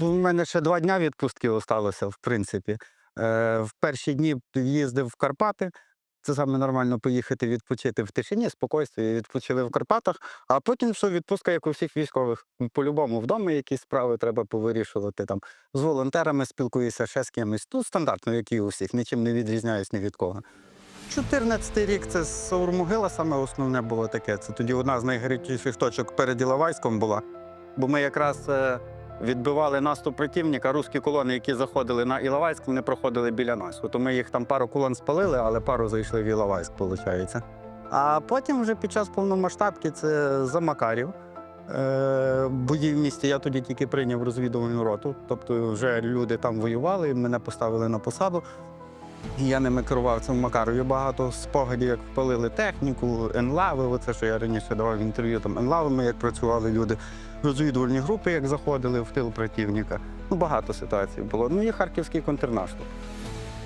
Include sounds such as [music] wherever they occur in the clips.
У мене ще два дня відпустки залишилося, в принципі. Е, в перші дні їздив в Карпати. Це саме нормально поїхати відпочити в тишині, спокійстві, відпочили в Карпатах, а потім все, відпустка, як у всіх військових. По-любому вдома якісь справи треба повирішувати. Там з волонтерами спілкуюся, ще з кимось. Тут стандартно, як і у всіх, нічим не відрізняюсь ні від кого. 14-й рік це Саурмогила, саме основне було таке. Це тоді одна з найгарячіших точок перед Іловайськом була. Бо ми якраз е, відбивали наступ противника, русські колони, які заходили на Іловайськ, вони проходили біля нас. От ми їх там пару колон спалили, але пару зайшли в Іловайськ, виходить. А потім вже під час повномасштабки це за Макарів. Е, бої в місті я тоді тільки прийняв розвідувальну роту. Тобто вже люди там воювали, мене поставили на посаду. Я ними керував це в Макарові багато спогадів, як впалили техніку, енлави, оце що я раніше давав інтерв'ю, там енлавами, як працювали люди, розвідувальні групи, як заходили в тил противника. Ну, багато ситуацій було. Ну і харківський контрнаступ.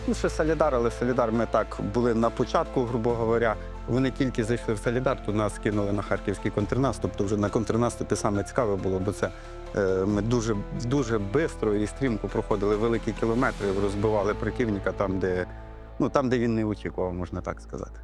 Ну, ще Солідар, але Солідар ми так були на початку, грубо говоря. Вони тільки зайшли в Солідар, то нас кинули на харківський контрнаступ. Тобто вже на контрнаступі саме цікаве було, бо це е, ми дуже дуже швидко і стрімко проходили великі кілометри, розбивали противника там, де, ну, там, де він не очікував, можна так сказати.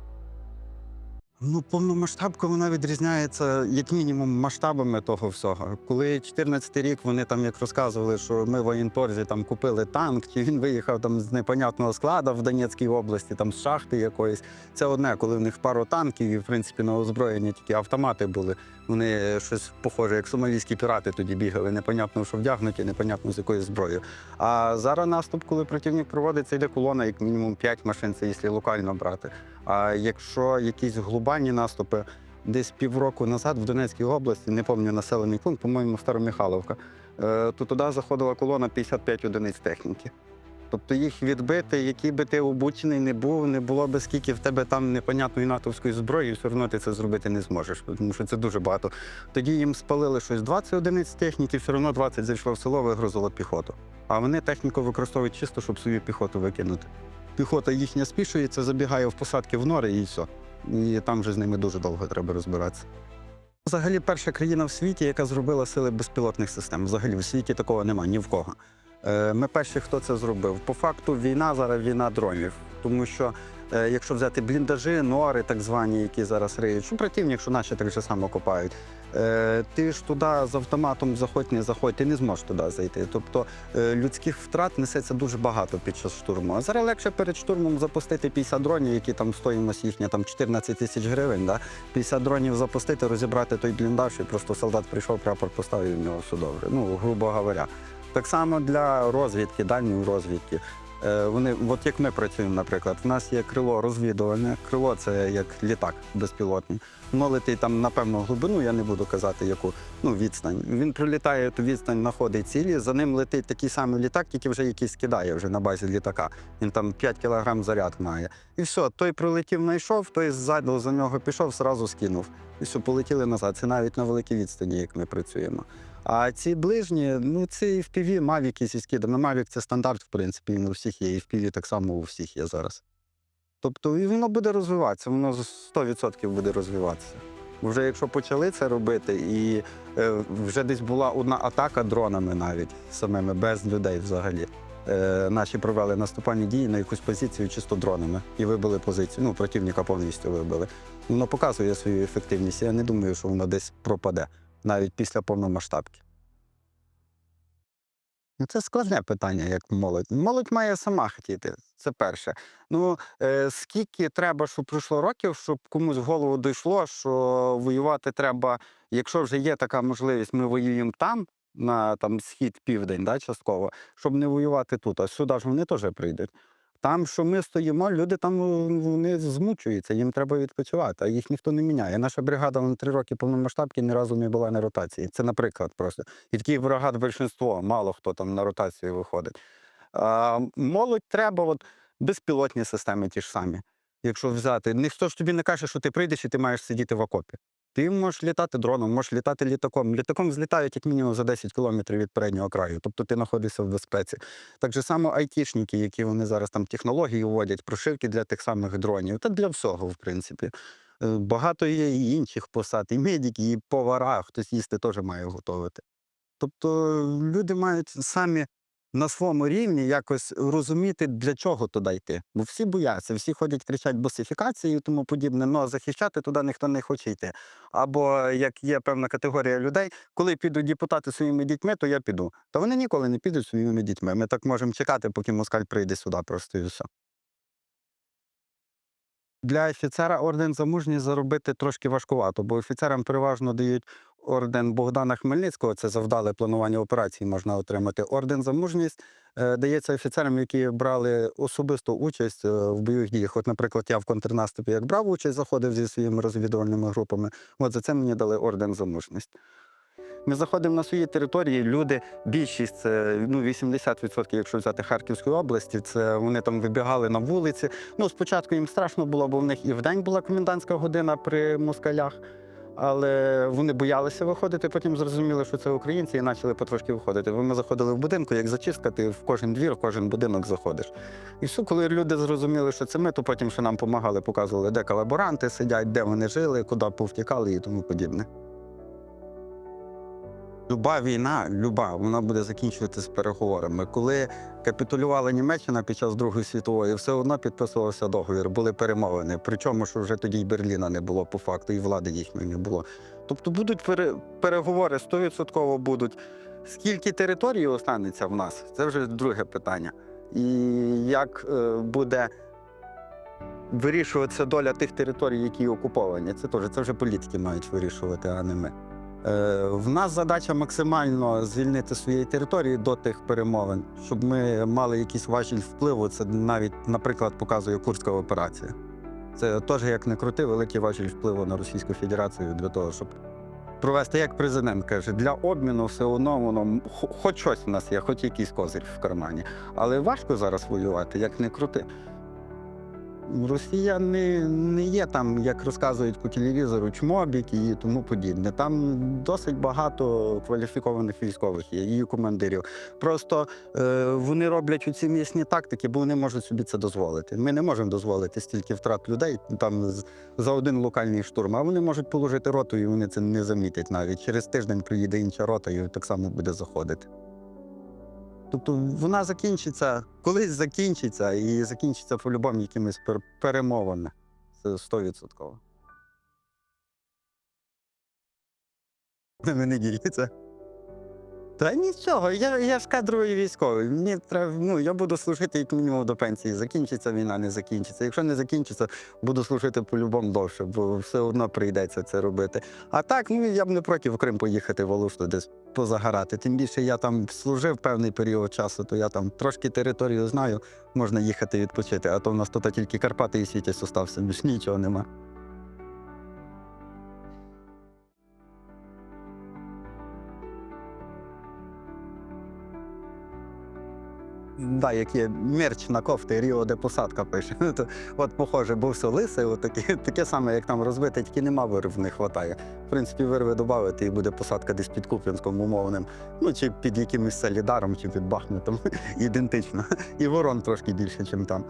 Ну, повномасштабка вона відрізняється як мінімум масштабами того всього. Коли 14-й рік вони там як розказували, що ми в воєнторзі там купили танк, чи він виїхав там з непонятного складу в Донецькій області, там з шахти якоїсь. Це одне, коли в них пару танків, і в принципі на озброєнні тільки автомати були. Вони щось похоже, як сомалійські пірати тоді бігали, непонятно, що вдягнуті, непонятно з якоюсь зброєю. А зараз наступ, коли противник проводиться, йде колона, як мінімум 5 машин, це якщо локально брати. А якщо якісь глобальні наступи, десь півроку назад в Донецькій області, не пам'ятаю населений пункт, по-моєму, Старомихайловка, е, то туди заходила колона 55 одиниць техніки. Тобто їх відбити, який би ти обучений не був, не було би скільки в тебе там непонятної натовської зброї, все одно ти це зробити не зможеш, тому що це дуже багато. Тоді їм спалили щось 20 одиниць техніки, все одно 20 зайшло в село, вигрузило піхоту. А вони техніку використовують чисто, щоб свою піхоту викинути. Піхота їхня спішується, забігає в посадки в нори і все. І там вже з ними дуже довго треба розбиратися. Взагалі, перша країна в світі, яка зробила сили безпілотних систем. Взагалі в світі такого немає ні в кого. Е, Ми перші, хто це зробив. По факту, війна зараз війна дронів. Тому що е, якщо взяти бліндажі, нори, так звані, які зараз риють, що противник, що наші так же само копають. Е, Ти ж туди з автоматом заходь, не заходь, ти не зможеш туди зайти. Тобто е, людських втрат несеться дуже багато під час штурму. А зараз легше перед штурмом запустити 50 дронів, які там стоїмость їхня там 14 тисяч гривень. Да? 50 дронів запустити, розібрати той бліндаж, і просто солдат прийшов, прапор поставив, в нього все добре. Ну, грубо говоря. Так само для розвідки, дальньої розвідки. Е, Вони, от як ми працюємо, наприклад, в нас є крило розвідувальне. Крило це як літак безпілотний. Воно летить там на певну глибину, я не буду казати, яку ну, відстань. Він прилітає ту відстань, знаходить цілі. За ним летить такий самий літак, тільки вже якийсь кидає вже на базі літака. Він там 5 кілограм заряд має. І все, той прилетів, знайшов, той ззаду за нього пішов, зразу скинув. І все, полетіли назад. Це навіть на великій відстані, як ми працюємо. А ці ближні, ну це і FPV, Mavic і скиди. На Mavic це стандарт, в принципі, він у всіх є, і FPV так само у всіх є зараз. Тобто і воно буде розвиватися, воно 100% буде розвиватися. Вже якщо почали це робити, і е, вже десь була одна атака дронами навіть самими, без людей взагалі. Е, наші провели наступальні дії на якусь позицію чисто дронами і вибили позицію. Ну, противника повністю вибили. Воно показує свою ефективність. Я не думаю, що воно десь пропаде навіть після повномасштабки. Ну, Це складне питання, як молодь. Молодь має сама хотіти. Це перше. Ну, е, скільки треба, щоб пройшло років, щоб комусь в голову дійшло, що воювати треба, якщо вже є така можливість, ми воюємо там, на там, схід, південь, да, частково, щоб не воювати тут. А сюди ж вони теж прийдуть. Там, що ми стоїмо, люди там ну, вони змучуються, їм треба відпочивати, а їх ніхто не міняє. Наша бригада на три роки повномасштабки ні разу не була на ротації. Це наприклад просто. І таких бригад більшість, мало хто там на ротацію виходить. А, молодь треба, от, безпілотні системи ті ж самі. Якщо взяти, ніхто ж тобі не каже, що ти прийдеш і ти маєш сидіти в окопі. Ти можеш літати дроном, можеш літати літаком. Літаком злітають як мінімум за 10 кілометрів від переднього краю, тобто ти знаходишся в безпеці. Так же само айтішники, які вони зараз там технології вводять, прошивки для тих самих дронів, та для всього, в принципі. Е, Багато є і інших посад, і медики, і повара, хтось їсти теж має готувати. Тобто люди мають самі на своєму рівні якось розуміти, для чого туди йти. Бо всі бояться, всі ходять, кричать босифікації і тому подібне, але захищати туди ніхто не хоче йти. Або як є певна категорія людей, коли підуть депутати своїми дітьми, то я піду. Та вони ніколи не підуть своїми дітьми. Ми так можемо чекати, поки москаль прийде сюди, просто і все. Для офіцера орден за мужність заробити трошки важкувато, бо офіцерам переважно дають орден Богдана Хмельницького, це за вдале планування операцій можна отримати. Орден за мужність е, дається офіцерам, які брали особисту участь е, в бойових діях. От, наприклад, я в контрнаступі як брав участь, заходив зі своїми розвідувальними групами. От за це мені дали орден за мужність. Ми заходимо на свої території. Люди, більшість це ну 80%, якщо взяти Харківської області, це вони там вибігали на вулиці. Ну спочатку їм страшно було, бо в них і вдень була комендантська година при москалях. Але вони боялися виходити, потім зрозуміли, що це українці, і почали потрошки виходити. Бо Ми заходили в будинку, як зачистка, ти в кожен двір, в кожен будинок заходиш. І все, коли люди зрозуміли, що це ми, то потім ще нам допомагали, показували, де колаборанти сидять, де вони жили, куди повтікали і тому подібне. Люба війна, люба, вона буде закінчуватися переговорами. Коли капітулювала Німеччина під час Другої світової, все одно підписувався договір, були перемовини. Причому, що вже тоді й Берліна не було по факту, і влади їхньої не було. Тобто будуть пере- переговори, 100% будуть. Скільки території останеться в нас, це вже друге питання. І як е, буде вирішуватися доля тих територій, які окуповані, це теж це вже політики мають вирішувати, а не ми. Е, В нас задача максимально звільнити свої території до тих перемовин, щоб ми мали якийсь важіль впливу. Це навіть, наприклад, показує Курська операція. Це теж, як не крути, великий важіль впливу на Російську Федерацію для того, щоб провести, як президент каже, для обміну все одно воно хоч щось в нас є, хоч якийсь козир в кармані. Але важко зараз воювати, як не крути. Росія не, є там, як розказують по телевізору, чмобіки і тому подібне. Там досить багато кваліфікованих військових є, і командирів. Просто е, вони роблять оці місні тактики, бо вони можуть собі це дозволити. Ми не можемо дозволити стільки втрат людей там за один локальний штурм. А вони можуть положити роту, і вони це не замітять навіть. Через тиждень приїде інша рота і так само буде заходити. Тобто вона закінчиться, колись закінчиться, і закінчиться по-любому якимись пер- перемовами. Це стовідсотково. [laughs] Не діється. Та нічого, я, я ж кадровий військовий. Мені треба, ну, я буду служити як мінімум до пенсії. Закінчиться війна, не закінчиться. Якщо не закінчиться, буду служити по-любому довше, бо все одно прийдеться це робити. А так, ну я б не проти в Крим поїхати в Алушту десь позагорати. Тим більше я там служив певний період часу, то я там трошки територію знаю, можна їхати відпочити. А то в нас тут тільки Карпати і Сітязь остався, більш нічого нема. Да, як є мерч на кофти, Ріо де посадка пише. [laughs] От похоже, був лисе, от [laughs] таке, саме, як там розбите, тільки нема вирв, не вистачає. В принципі, вирви додати і буде посадка десь під Куп'янськом умовним. Ну, чи під якимось Солідаром, чи під Бахмутом. [laughs] Ідентично. І ворон трошки більше, ніж там.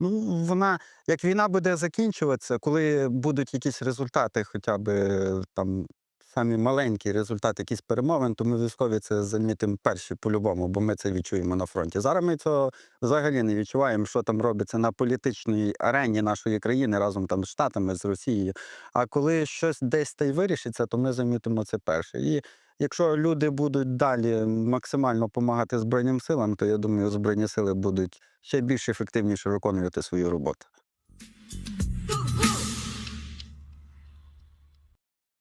Ну, вона, як війна буде закінчуватися, коли будуть якісь результати, хоча б там самі маленькі результати, якісь перемовин, то ми військові це замітимо перші по-любому, бо ми це відчуємо на фронті. Зараз ми цього взагалі не відчуваємо, що там робиться на політичній арені нашої країни разом там з Штатами, з Росією. А коли щось десь та й вирішиться, то ми замітимо це перше. І якщо люди будуть далі максимально допомагати Збройним силам, то я думаю, Збройні сили будуть ще більш ефективніше виконувати свою роботу.